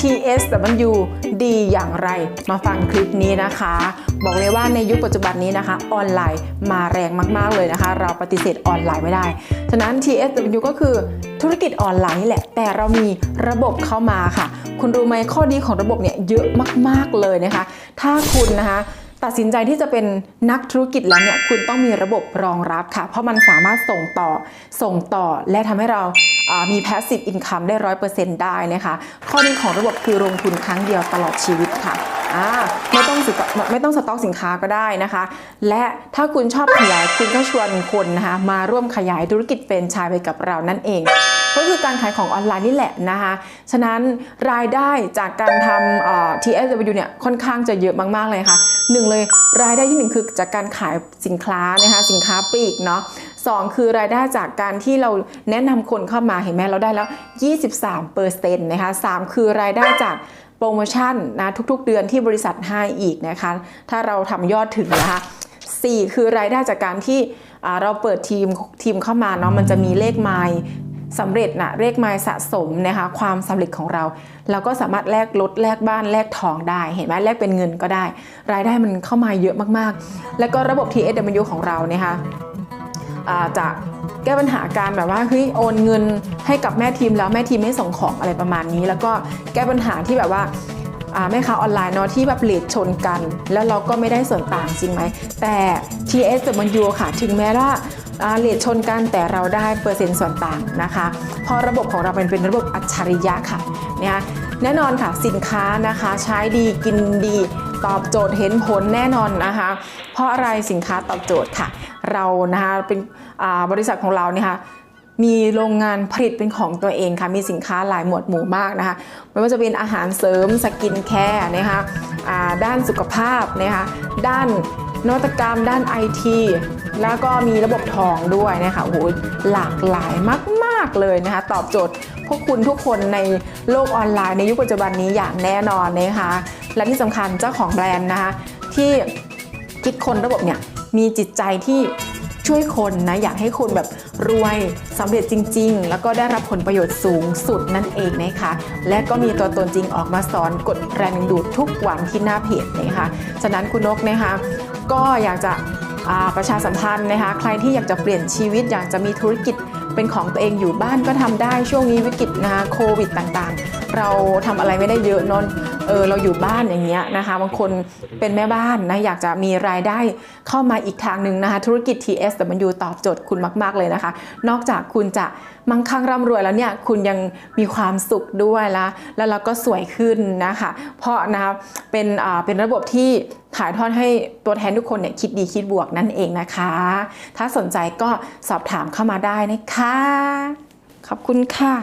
TSW ดีอย่างไร มาฟังคลิปนี้นะคะ บอกเลยว่าในยุคปัจจุบันนี้นะคะ ออนไลน์มาแรงมากๆเลยนะคะ เราปฏิเสธออนไลน์ไม่ได้ ฉะนั้น TSW ก็คือธุรกิจออนไลน์นี่แหละ แต่เรามีระบบเข้ามาค่ะ คุณรู้ไหมข้อดีของระบบเนี่ยเยอะมากๆเลยนะคะ ถ้าคุณนะคะ ตัดสินใจที่จะเป็นนักธุรกิจแล้วเนี่ยคุณต้องมีระบบรองรับค่ะ เพราะมันสามารถส่งต่อส่งต่อและทำให้เรามี passive income ได้ร้อยเปอร์เซ็นต์ได้นะคะข้อดีของระบบคือลงทุนครั้งเดียวตลอดชีวิตค่ะไม่ต้องสิไม่ต้องสต็อกสินค้าก็ได้นะคะ และถ้าคุณชอบขยายคุณก็ชวนคนนะคะมาร่วมขยายธุรกิจแฟรนไชส์ไปกับเรานั่นเอง ก็คือการขายของออนไลน์นี่แหละนะคะฉะนั้นรายได้จากการทำ TSW เนี่ยค่อนข้างจะเยอะมากๆเลยค่ะหนึ่งเลยรายได้ที่หนึ่งคือจากการขายสินค้านะคะสินค้าปลีกเนาะสองคือรายได้จากการที่เราแนะนำคนเข้ามาเห็นไหมเราได้แล้ว 23เปอร์เซ็นต์นะคะสามคือรายได้จากโปรโมชั่นนะทุกๆ เดือนที่บริษัทให้อีกนะคะ ถ้าเราทำยอดถึงนะคะสี่คือรายได้จากการที่เราเปิดทีมทีมเข้ามาเนาะมันจะมีเลขไมล์ สำเร็จนะเลขไมล์สะสมนะคะความสำเร็จของเรา เราก็สามารถแลกรถแลกบ้านแลกทองได้ เห็นไหมแลกเป็นเงินก็ได้ รายได้มันเข้ามาเยอะมากๆ แล้วก็ระบบ TSW ของเรานะคะจะแก้ปัญหาการแบบว่าเฮ้ยโอนเงินให้กับแม่ทีมแล้วแม่ทีมไม่ส่งของอะไรประมาณนี้ แล้วก็แก้ปัญหาที่แบบว่าแม่ค้าออนไลน์เนาะที่แบบเลทชนกัน แล้วเราก็ไม่ได้ส่วนต่างจริงไหมแต่ TS มันยูค่ะ ถึงแม้ว่า เลทชนกันแต่เราได้เปอร์เซ็นต์ส่วนต่างนะคะเพราะระบบของเราเป็นเป็นระบบอัจฉริยะค่ะเนี่ยแน่นอนค่ะสินค้านะคะใช้ดีกินดีตอบโจทย์เห็นผลแน่นอนนะคะ เพราะอะไรสินค้าตอบโจทย์ค่ะ เรานะคะเป็นบริษัทของเราเนี่ยค่ะมีโรงงานผลิตเป็นของตัวเองค่ะ มีสินค้าหลายหมวดหมู่มากนะคะ ไม่ว่าจะเป็นอาหารเสริมสกินแคร์นะคะอ่าด้านสุขภาพนะคะด้าน นวัตกรรมด้านไอทีแล้วก็มีระบบทองด้วยนะคะโอ้โหหลากหลายมากๆเลยนะคะ ตอบโจทย์พวกคุณทุกคนในโลกออนไลน์ในยุคปัจจุบันนี้อย่างแน่นอนนะคะและที่สำคัญเจ้าของแบรนด์นะคะที่คิดคนระบบเนี่ยมีจิตใจที่ช่วยคนนะอยากให้คนแบบรวยสำเร็จจริง ๆ แล้วก็ได้รับผลประโยชน์สูงสุดนั่นเองนะคะและก็มีตัวตนจริงออกมาสอนกดแรงดึงดูดทุกวันที่หน้าเพจนะคะฉะนั้นคุณนกนะคะ ก็อยากจะประชาสัมพันธ์นะคะ ใครที่อยากจะเปลี่ยนชีวิต อยากจะมีธุรกิจเป็นของตัวเองอยู่บ้านก็ทำได้ช่วงนี้วิกฤตนะคะโควิดต่างๆ เราทำอะไรไม่ได้เยอะเนนเออเราอยู่บ้านอย่างเงี้ยนะคะบางคนเป็นแม่บ้านนะอยากจะมีรายได้เข้ามาอีกทางหนึ่งนะคะธุรกิจ TS แต่มันอยู่ตอบโจทย์คุณมาก ๆเลยนะคะ นอกจากคุณจะมั่งคั่งร่ำรวยแล้วเนี่ยคุณยังมีความสุขด้วยละแล้วเราก็สวยขึ้นนะคะเพราะนะคะเป็นอ่าเป็นระบบที่ถ่ายทอดให้ตัวแทนทุกคนเนี่ยคิดดีคิดบวกนั่นเองนะคะ ถ้าสนใจก็สอบถามเข้ามาได้นะคะขอบคุณค่ะ